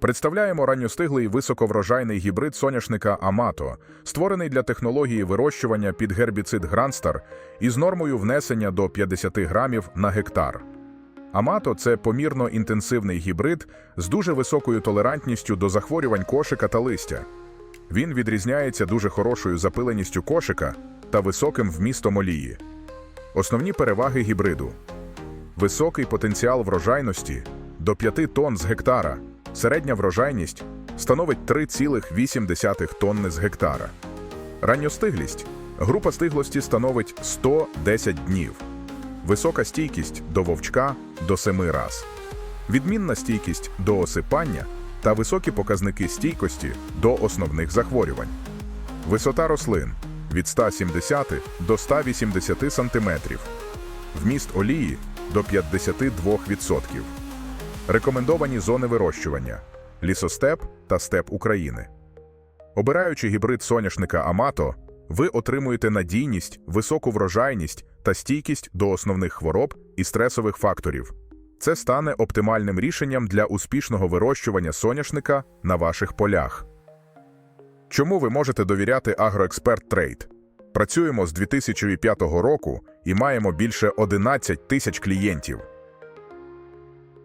Представляємо ранньостиглий високоврожайний гібрид соняшника Амато, створений для технології вирощування під гербіцид Гранстар із нормою внесення до 50 грамів на гектар. Амато це помірно інтенсивний гібрид з дуже високою толерантністю до захворювань кошика та листя. Він відрізняється дуже хорошою запиленістю кошика та високим вмістом олії. Основні переваги гібриду: високий потенціал врожайності до 5 тонн з гектара. Середня врожайність становить 3,8 тонни з гектара. Ранньостиглість. Група стиглості становить 110 днів. Висока стійкість до вовчка до 7 раз. Відмінна стійкість до осипання та високі показники стійкості до основних захворювань. Висота рослин від 170 до 180 см. Вміст олії до 52%. Рекомендовані зони вирощування лісостеп та степ України. Обираючи гібрид соняшника Амато, ви отримуєте надійність, високу врожайність та стійкість до основних хвороб і стресових факторів. Це стане оптимальним рішенням для успішного вирощування соняшника на ваших полях. Чому ви можете довіряти Агроексперт Трейд? Працюємо з 2005 року і маємо більше 11 тисяч клієнтів.